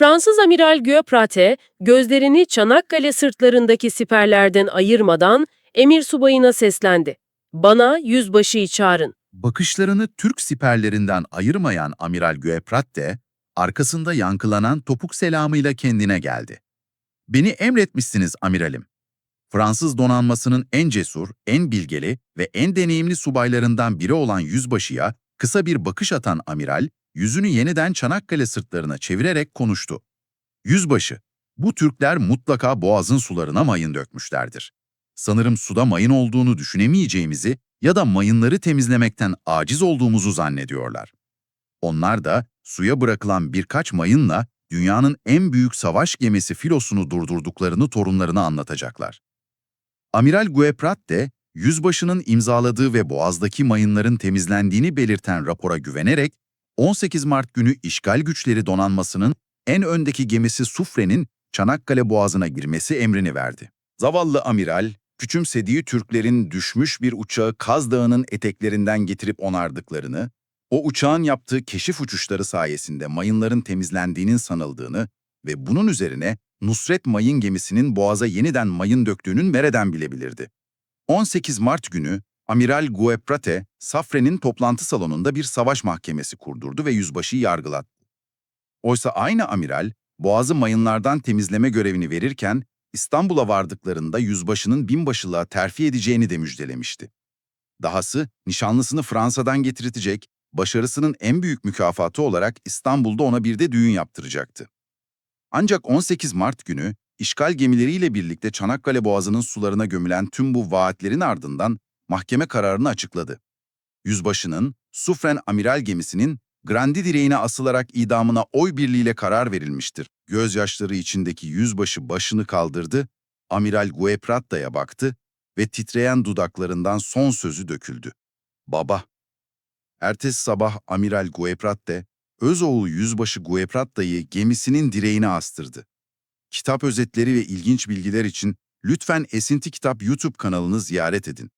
Fransız amiral Göprate, gözlerini Çanakkale sırtlarındaki siperlerden ayırmadan emir subayına seslendi. Bana yüzbaşıyı çağırın. Bakışlarını Türk siperlerinden ayırmayan Amiral Gueprat de, arkasında yankılanan topuk selamıyla kendine geldi. Beni emretmişsiniz amiralim. Fransız donanmasının en cesur, en bilgeli ve en deneyimli subaylarından biri olan yüzbaşıya kısa bir bakış atan amiral, yüzünü yeniden Çanakkale sırtlarına çevirerek konuştu. Yüzbaşı, bu Türkler mutlaka boğazın sularına mayın dökmüşlerdir. Sanırım suda mayın olduğunu düşünemeyeceğimizi ya da mayınları temizlemekten aciz olduğumuzu zannediyorlar. Onlar da suya bırakılan birkaç mayınla dünyanın en büyük savaş gemisi filosunu durdurduklarını torunlarına anlatacaklar. Amiral Gueprat de, yüzbaşının imzaladığı ve boğazdaki mayınların temizlendiğini belirten rapora güvenerek, 18 Mart günü işgal güçleri donanmasının en öndeki gemisi Sufre'nin Çanakkale Boğazı'na girmesi emrini verdi. Zavallı amiral, küçümsediği Türklerin düşmüş bir uçağı Kaz Dağı'nın eteklerinden getirip onardıklarını, o uçağın yaptığı keşif uçuşları sayesinde mayınların temizlendiğinin sanıldığını ve bunun üzerine Nusret Mayın gemisinin boğaza yeniden mayın döktüğünün nereden bilebilirdi? 18 Mart günü Amiral Gueprate, Safre'nin toplantı salonunda bir savaş mahkemesi kurdurdu ve yüzbaşıyı yargılattı. Oysa aynı amiral, boğazı mayınlardan temizleme görevini verirken, İstanbul'a vardıklarında yüzbaşının binbaşılığa terfi edeceğini de müjdelemişti. Dahası nişanlısını Fransa'dan getiritecek, başarısının en büyük mükafatı olarak İstanbul'da ona bir de düğün yaptıracaktı. Ancak 18 Mart günü işgal gemileriyle birlikte Çanakkale Boğazı'nın sularına gömülen tüm bu vaatlerin ardından mahkeme kararını açıkladı. Yüzbaşının Sufren amiral gemisinin Grandi direğine asılarak idamına oy birliğiyle karar verilmiştir. Gözyaşları içindeki yüzbaşı başını kaldırdı, Amiral Guepratta'ya baktı ve titreyen dudaklarından son sözü döküldü. Baba. Ertesi sabah Amiral Guepratte, Özoğlu Yüzbaşı Guepratta'yı gemisinin direğine astırdı. Kitap özetleri ve ilginç bilgiler için lütfen Esinti Kitap YouTube kanalını ziyaret edin.